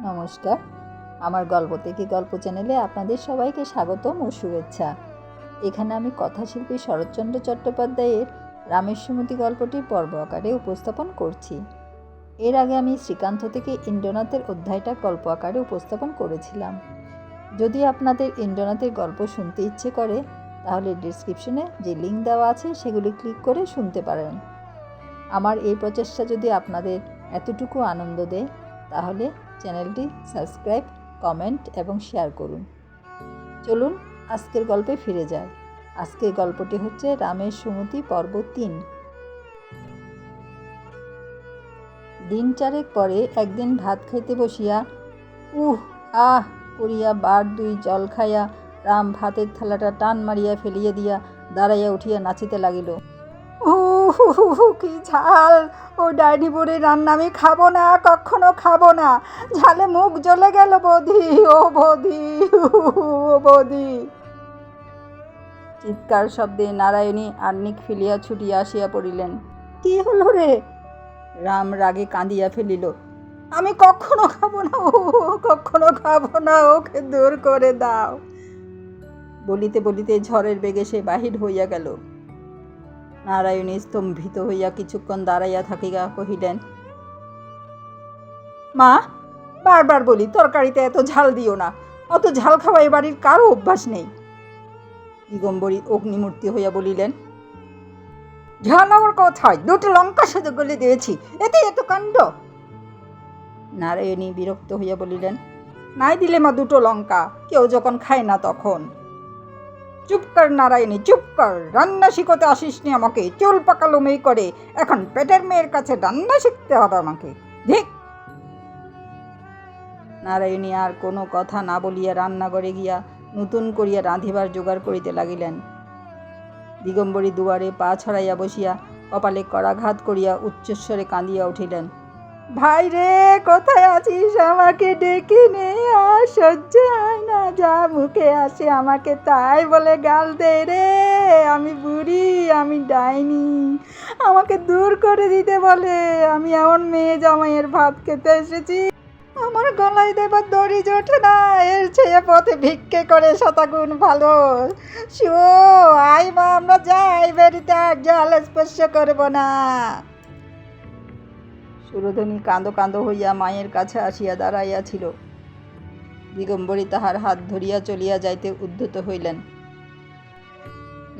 নমস্কার। আমার গল্প থেকে গল্প চ্যানেলে আপনাদের সবাইকে স্বাগতম ও শুভেচ্ছা। এখানে আমি কথাশিল্পী শরৎচন্দ্র চট্টোপাধ্যায়ের রামের সুমতি গল্পটির পর্ব আকারে উপস্থাপন করছি। এর আগে আমি শ্রীকান্ত থেকে ইন্দ্রনাথের অধ্যায়টা গল্প আকারে উপস্থাপন করেছিলাম। যদি আপনাদের ইন্দ্রনাথের গল্প শুনতে ইচ্ছে করে, তাহলে ডিসক্রিপশনে যে লিঙ্ক দেওয়া আছে, সেগুলি ক্লিক করে শুনতে পারেন। আমার এই প্রচেষ্টা যদি আপনাদের এতটুকু আনন্দ দেয়, তাহলে চ্যানেলটি সাবস্ক্রাইব, কমেন্ট এবং শেয়ার করুন। চলুন, আজকের গল্পে ফিরে যায় আজকের গল্পটি হচ্ছে রামের সুমতি পর্ব তিন। দিন চারেক পরে একদিন ভাত খাইতে বসিয়া, উহ, আহ! করিয়া বার দুই জল খাইয়া রাম ভাতের থালাটা টান মারিয়া ফেলিয়া দিয়া দাঁড়াইয়া উঠিয়া নাচিতে লাগিল। হু কি ঝাল। ও ডাইনি বুড়ি রান্না আমি খাব না কখনো খাব না। ঝালে মুখ জ্বলে গেল বৌদি ও হু, ও বৌদি। চিৎকার শব্দে নারায়ণী আর্নিক ফেলিয়া ছুটিয়া আসিয়া পড়িলেন। কি হলো রে? রাম রাগে কাঁদিয়া ফেলিল। আমি কখনো খাব না ও কখনো খাব না ওকে দূর করে দাও। বলিতে বলিতে ঝড়ের বেগে সে বাহির হইয়া গেল। নারায়ণী স্তম্ভিত হইয়া কিছুক্ষণ দাঁড়াইয়া থাকিয়া কহিলেন, মা, বারবার বলি, তরকারিতে এত ঝাল দিও না, অত ঝাল খাওয়া এ বাড়ির কারও অভ্যাস নেই। দিগম্বরী অগ্নিমূর্তি হইয়া বলিলেন ঝাল আমার কথায়, দুটো লঙ্কা সাথে গলে দিয়েছি, এতে এত কাণ্ড? নারায়ণী বিরক্ত হইয়া বলিলেন, নাই দিলে মা দুটো লঙ্কা, কেউ যখন খায় না তখন। চুপ কর নারায়ণী, চুপ কর। রান্না শিখতে আসিস নি আমাকে। চুল পাকালো মেয়ে করে। এখন পেটের মেয়ের কাছে রান্না শিখতে হবে আমাকে। ধিক নারায়ণী আর কোনো কথা না বলিয়া রান্নাঘরে গিয়া নতুন করিয়া রাঁধিবার জোগাড় করিতে লাগিলেন। দিগম্বরী দুয়ারে পা ছড়াইয়া বসিয়া কপালে করাঘাত করিয়া উচ্চস্বরে কাঁদিয়া উঠিলেন। ভাই রে কোথায় আছিস? আমাকে ডেকে নে, আর সহ্য হয় না। যা মুখে আসে আমাকে তাই বলে গাল দে রে। আমি বুড়ি, আমি ডাইনি। আমাকে দূর করে দিতে বলে। আমি এমন মেয়ে জামাইয়ের ভাত খেতে এসেছি। আমার গলায় দেবার দড়ি জোটে না। এর চেয়ে পথে ভিক্ষে করে শতাগুণ ভালো। শো আই মা, আমরা যাই। বেরিতে আর জল স্পর্শ করব না। সুরধনী কাঁদো কাঁদো হইয়া মায়ের কাছে আসিয়া দাঁড়াইয়াছিল। দিগম্বরী তাহার হাত ধরিয়া চলিয়া যাইতে উদ্ধত হইলেন।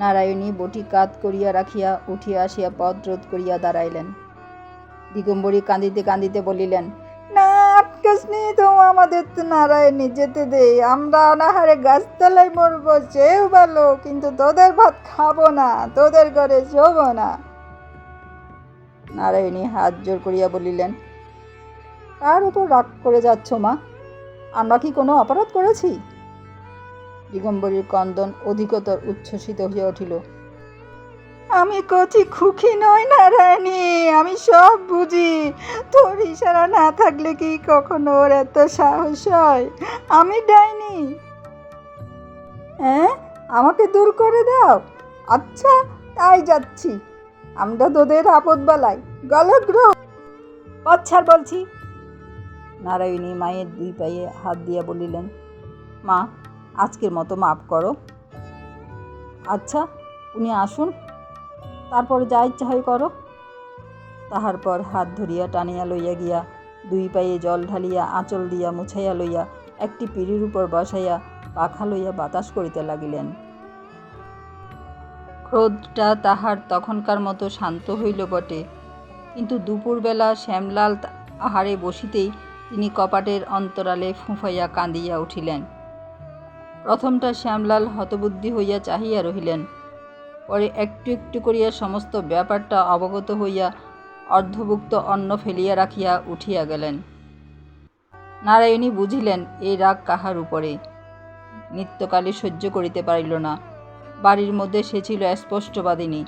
নারায়ণী বটি কাত করিয়া রাখিয়া উঠিয়া আসিয়া পথ রোধ করিয়া দাঁড়াইলেন। দিগম্বরী কাঁদিতে কাঁদিতে বলিলেন, না তো আমাদের তো নারায়ণী যেতে দে, আমরা অনাহারে গাছতলায় মরবো সেও ভালো, কিন্তু তোদের ভাত খাব না, তোদের ঘরে শোবো না। নারায়ণী হাত জোর করিয়া বলিলেন, কার উপর রাগ করে যাচ্ছ মা? আমরা কি কোনো অপরাধ করেছি? দিগম্বরীর কন্দন অধিকতর উচ্ছ্বসিত হইয়া উঠিল, আমি কচি খুকি নই নারায়ণী, আমি সব বুঝি। তোর ইশারা না থাকলে কি কখনো ওর এত সাহস হয়? আমি ডাইনি। হ্যাঁ আমাকে দূর করে দাও। আচ্ছা তাই যাচ্ছি। আমরা তোদের আপদ বেলায় গলগ্রহ পচ্ছার বলছি। নারায়ণী মায়ের দুই পায়ে হাত দিয়া বলিলেন, মা, আজকের মতো মাফ করো। আচ্ছা উনি আসুন। তারপর যা ইচ্ছা হয় করো। তাহার পর হাত ধরিয়া টানিয়া লইয়া গিয়া দুই পায়ে জল ঢালিয়া আঁচল দিয়া মুছাইয়া লইয়া একটি পিঁড়ির উপর বসাইয়া পাখা লইয়া বাতাস করিতে লাগিলেন। ক্রোধটা তাহার তখনকার মতো শান্ত হইল বটে। কিন্তু দুপুরবেলা শ্যামলাল আহারে বসিতেই তিনি কপাটের অন্তরালে ফুঁফাইয়া কাঁদিয়া উঠিলেন। প্রথমটা শ্যামলাল হতবুদ্ধি হইয়া চাহিয়া রহিলেন। পরে একটু একটু করিয়া সমস্ত ব্যাপারটা অবগত হইয়া অর্ধভুক্ত অন্ন ফেলিয়া রাখিয়া উঠিয়া গেলেন। নারায়ণী বুঝিলেন এই রাগ কাহার উপরে। নিত্যকালে সহ্য করিতে পারিল না। বাড়ির মধ্যে সে ছিল স্পষ্টবাদিনী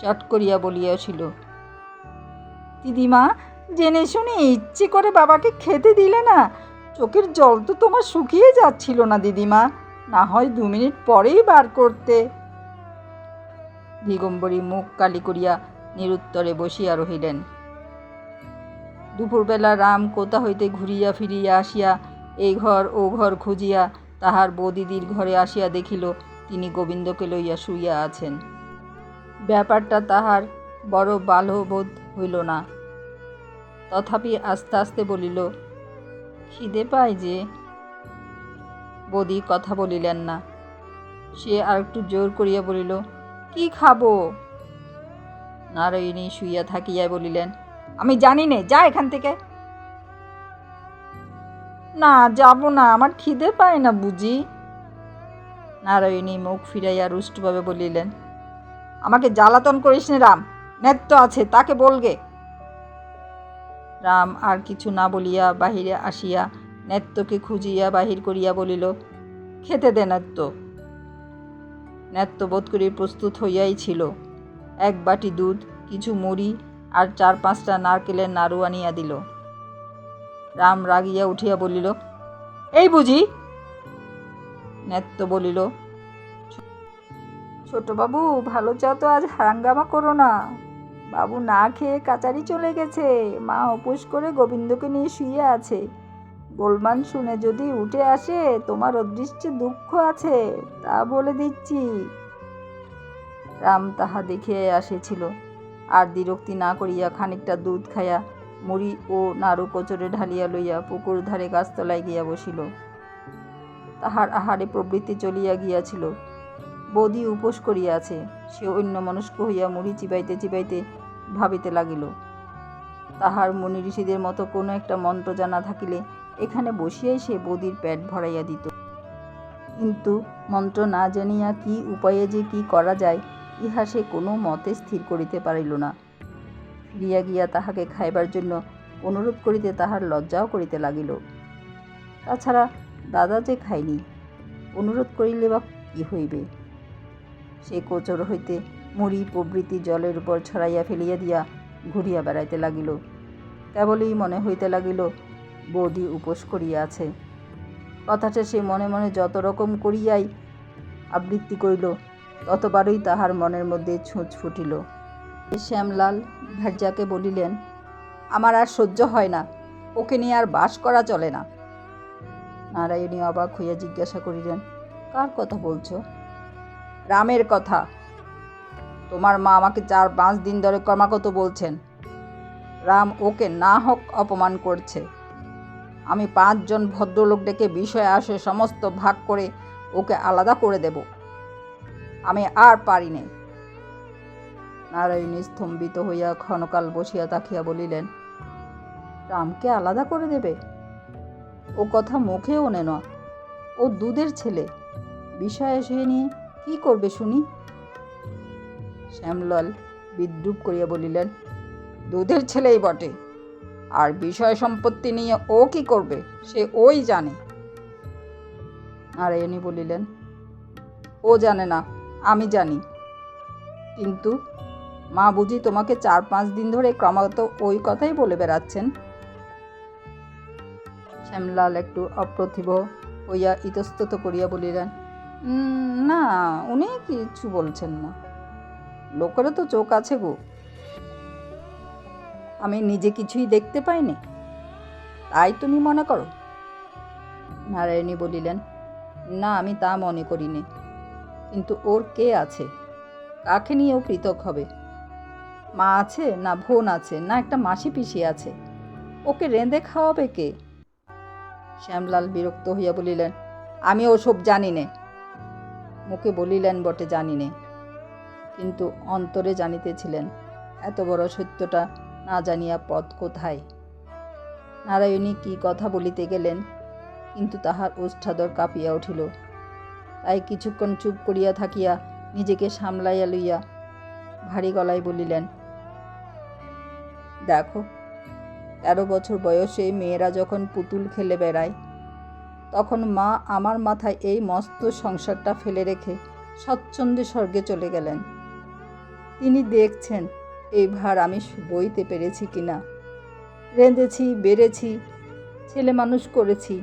চট করিয়া বলিয়াছিল, দিদিমা, জেনে শুনে ইচ্ছে করে বাবাকে খেতে দিলে না, চোখের জল তো তোমার শুকিয়ে যাচ্ছিল না দিদিমা, না হয় দু মিনিট পরেই বার করতে। দিগম্বরী মুখ কালি করিয়া নিরুত্তরে বসিয়া রহিলেন। দুপুরবেলা রাম কোথা হইতে ঘুরিয়া ফিরিয়া আসিয়া এই ঘর ও ঘর খুঁজিয়া তাহার বৌদিদির ঘরে আসিয়া দেখিল তিনি গোবিন্দকে লইয়া শুইয়া আছেন। ব্যাপারটা তাহার বড় বালবোধ হইল না। তথাপি আস্তে আস্তে বলিল, খিদে পায় যে? বৌদি কথা বলিলেন না। সে আর একটু জোর করিয়া বলিল, কি খাব? নারায়ণী শুইয়া থাকিয়া বলিলেন, আমি জানি নে, যা এখান থেকে। না, যাব না, আমার খিদে পায় না বুঝি? নারায়ণী মুখ ফিরাইয়া রুষ্টভাবে বলিলেন, আমাকে জ্বালাতন করিস নে রাম, নেত্য আছে, তাকে বলগে। রাম আর কিছু না বলিয়া বাহিরে আসিয়া নেত্যকে খুঁজিয়া বাহির করিয়া বলিল, খেতে দে নেত্য। নেত্য বোধ করি প্রস্তুত হইয়াই ছিল। এক বাটি দুধ, কিছু মুড়ি আর চার পাঁচটা নারকেলের নাড়ু আনিয়া দিল। রাম রাগিয়া উঠিয়া বলিল, এই বুঝি নেত্য বলিল ছোটবাবু, ভালো চাও তো আজ হারাঙ্গামা করো না। বাবু না খেয়ে কাচারি চলে গেছে। মা উপোস করে গোবিন্দকে নিয়ে শুয়ে আছে। গোলমান শুনে যদি উঠে আসে, তোমার অদৃষ্টে দুঃখ আছে, তা বলে দিচ্ছি রাম তাহা দেখিয়া আসেছিল আর বিরক্তি না করিয়া খানিকটা দুধ খাইয়া মুড়ি ও নাড়ু কচরে ঢালিয়া লইয়া পুকুর ধারে গাছতলায় গিয়া বসিল। তাহার আহারে প্রবৃত্তি চলিয়া গিয়াছিল। বৌদি উপোস করিয়াছে, সে অন্য মনস্ক হইয়া মুড়ি চিবাইতে চিবাইতে ভাবিতে লাগিল। তাহার মুনি ঋষিদের মতো কোনো একটা মন্ত্র জানা থাকিলে এখানে বসিয়াই সে বৌদির পেট ভরাইয়া দিত। কিন্তু মন্ত্র না জানিয়া কি উপায়ে যে কি করা যায়, ইহা সে কোনো মতে স্থির করিতে পারিল না। ফিরিয়া গিয়া তাহাকে খাইবার জন্য অনুরোধ করিতে তাহার লজ্জাও করিতে লাগিল। তাছাড়া দাদা যে খাইনি অনুরোধ করিলে বা কি হইবে? সে কোচর হইতে মুড়ি প্রভৃতি জলের উপর ছড়াইয়া ফেলিয়া দিয়া ঘুরিয়া বেড়াইতে লাগিল। কেবলই মনে হইতে লাগিল, বৌদি উপোস করিয়া আছে। কথাটা সে মনে মনে যত রকম করিয়াই আবৃত্তি করিল, ততবারই তাহার মনের মধ্যে ছুঁচ ফুটিল। শ্যামলাল ভার্যাকে বলিলেন, আমার আর সহ্য হয় না, ওকে নিয়ে আর বাস করা চলে না। নারায়ণী অবাক হইয়া জিজ্ঞাসা করিলেন, কার কথা বলছ? রামের কথা। তোমার মা আমাকে চার পাঁচ দিন ধরে ক্রমাগত বলছেন। রাম ওকে না হোক অপমান করছে। আমি পাঁচজন ভদ্রলোক ডেকে বিষয় আসে সমস্ত ভাগ করে ওকে আলাদা করে দেব। আমি আর পারি নে নারায়ণী স্তম্ভিত হইয়া ক্ষণকাল বসিয়া তাকিয়া বলিলেন, রামকে আলাদা করে দেবে? ও কথা মুখেও ওনে না ও দুধের ছেলে। বিষয় এসে নিয়ে কি করবে শুনি? শ্যামলাল বিদ্রুপ করিয়া বলিলেন, দুধের ছেলেই বটে। আর বিষয় সম্পত্তি নিয়ে ও কি করবে, সে ওই জানে। নারায়ণী বলিলেন, ও জানে না, আমি জানি। কিন্তু মা বুঝি তোমাকে চার পাঁচ দিন ধরে ক্রমাগত ওই কথাই বলে বেড়াচ্ছেন। শ্যামলাল একটু অপ্রতিভ হইয়া ইতস্তত করিয়া বলিলেন না, উনি কিছু বলছেন না। লোকেরও তো চোখ আছে গো। আমি নিজে কিছুই দেখতে পাইনি। তাই তুমি মনে করো? নারায়ণী বলিলেন, না, আমি তা মনে করিনি। কিন্তু ওর কে আছে? কাকে নিয়েও পৃথক হবে? মা আছে না বোন আছে না একটা মাসি পিসি আছে? ওকে রেঁধে খাওয়াবে কে? শ্যামলাল বিরক্ত হইয়া বলিলেন, আমি ওসব জানি নে। মুখে বলিলেন, বটে, জানি নে। কিন্তু অন্তরে জানিতেছিলেন, এত বড় সত্যটা না জানিয়া পথ কোথায়? নারায়ণী কি কথা বলিতে গেলেন, কিন্তু তাহার ওষ্ঠাদর কাঁপিয়া উঠিল। তাই কিছুক্ষণ চুপ করিয়া থাকিয়া নিজেকে সামলাইয়া লইয়া ভারী গলায় বলিলেন, দেখো তেরো বছর বয়সে মেয়েরা যখন পুতুল খেলে বেড়ায়, তখন মা আমার মাথায় এই মস্ত সংসারটা ফেলে রেখে স্বচ্ছন্দে স্বর্গে চলে গেলেন। তিনি দেখছেন, এই ভার আমি বইতে পেরেছি কিনা। রেঁধেছি, বেড়েছি, ছেলে মানুষ করেছি,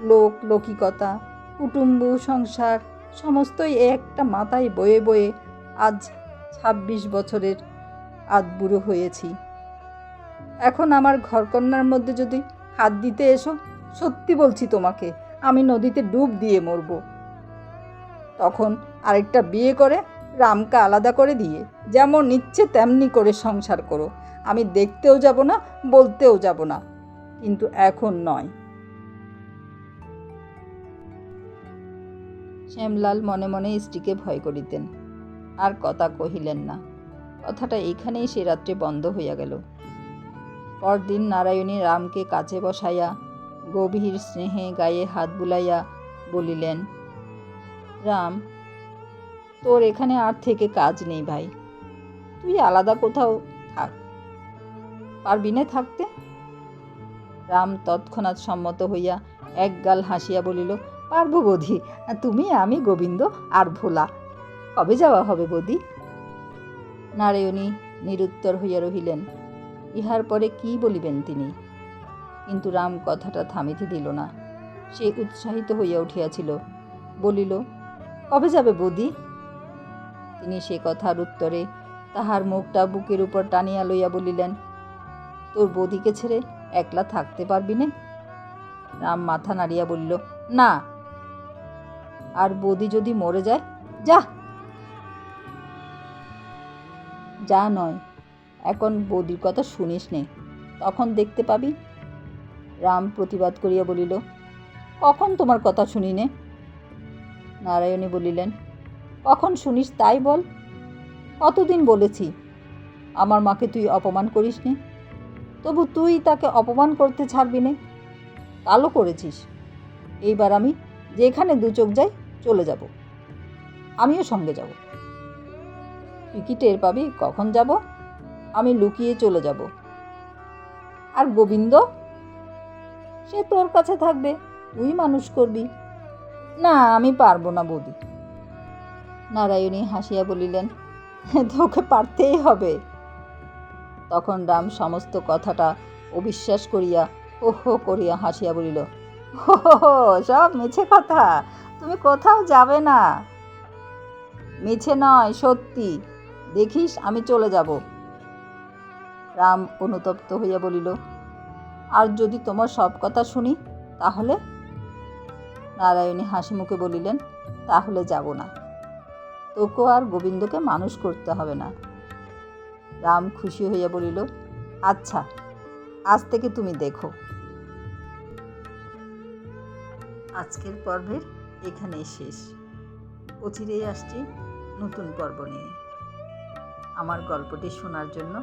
লোক, লৌকিকতা, কুটুম্ব, সংসার, সমস্তই একটা মাথায় বয়ে বয়ে আজ ছাব্বিশ বছরের আধ বুড়ো হয়েছি। এখন আমার ঘরকন্যার মধ্যে যদি হাত দিতে এসো, সত্যি বলছি তোমাকে, আমি নদীতে ডুব দিয়ে মরব। তখন আরেকটা বিয়ে করে, রামকে আলাদা করে দিয়ে, যেমন ইচ্ছে তেমনি করে সংসার করো। আমি দেখতেও যাব না, বলতেও যাব না, কিন্তু এখন নয়। শ্যামলাল মনে মনে স্ত্রীকে ভয় করিতেন। আর কথা কহিলেন না। কথাটা এইখানেই সে রাত্রে বন্ধ হইয়া গেল। পরদিন নারায়ণী রামকে কাছে বসাইয়া গভীর স্নেহে গায়ে হাত বুলাইয়া বলিলেন, রাম, তোর এখানে আর থেকে কাজ নেই ভাই। তুই আলাদা কোথাও থাক। পারবি না থাকতে? রাম তৎক্ষণাৎ সম্মত হইয়া একগাল হাসিয়া বলিল, পারব বধি তুমি, আমি, গোবিন্দ আর ভোলা। কবে যাওয়া হবে বদি? নারায়ণী নিরুত্তর হইয়া রহিলেন ইহার পরে কি বলিবেন তিনি? কিন্তু রাম কথাটা থামিতে দিল না। সে উৎসাহিত হইয়া উঠিয়াছিল, বলিল, কবে যাবে বদি? তিনি সে কথার উত্তরে তাহার মুখটা বুকের উপর টানিয়া লইয়া বলিলেন, তোর বদিকে ছেড়ে একলা থাকতে পারবি না? রাম মাথা নাড়িয়া বলিল, না। আর বদি যদি মরে যায়, যা। যা নয় এখন বৌদির কথা শুনিস নে। তখন দেখতে পাবি। রাম প্রতিবাদ করিয়া বলিল, কখন তোমার কথা শুনি নে? নারায়ণী বলিলেন, কখন শুনিস তাই বল। কতদিন বলেছি, আমার মাকে তুই অপমান করিস নে। তবু তুই তাকে অপমান করতে ছাড়বি নে। কালো করেছিস। এইবার আমি যেখানে দু চোখ যাই চলে যাব। আমিও সঙ্গে যাব। তুই কি টের পাবি কখন যাব? আমি লুকিয়ে চলে যাব। আর গোবিন্দ? সে তোর কাছে থাকবে তুই মানুষ করবি। না আমি পারব না বৌদি। নারায়ণী হাসিয়া বলিলেন তোকে পারতেই হবে। তখন রাম সমস্ত কথাটা অবিশ্বাস করিয়া হো হো করিয়া হাসিয়া বলিল হো, সব মিছে কথা তুমি কোথাও যাবে না। মিছে নয় সত্যি। দেখিস আমি চলে যাব। রাম অনুতপ্ত হইয়া বলিল, আর যদি তোমার সব কথা শুনি, তাহলে? নারায়ণী হাসি মুখে বলিলেন, তাহলে যাব না। তোকে আর গোবিন্দকে মানুষ করতে হবে না। রাম খুশি হইয়া বলিল আচ্ছা আজ থেকে তুমি দেখো। আজকের পর্বের এখানেই শেষ। অচিরেই আসছি নতুন পর্ব নিয়ে। আমার গল্পটি শোনার জন্য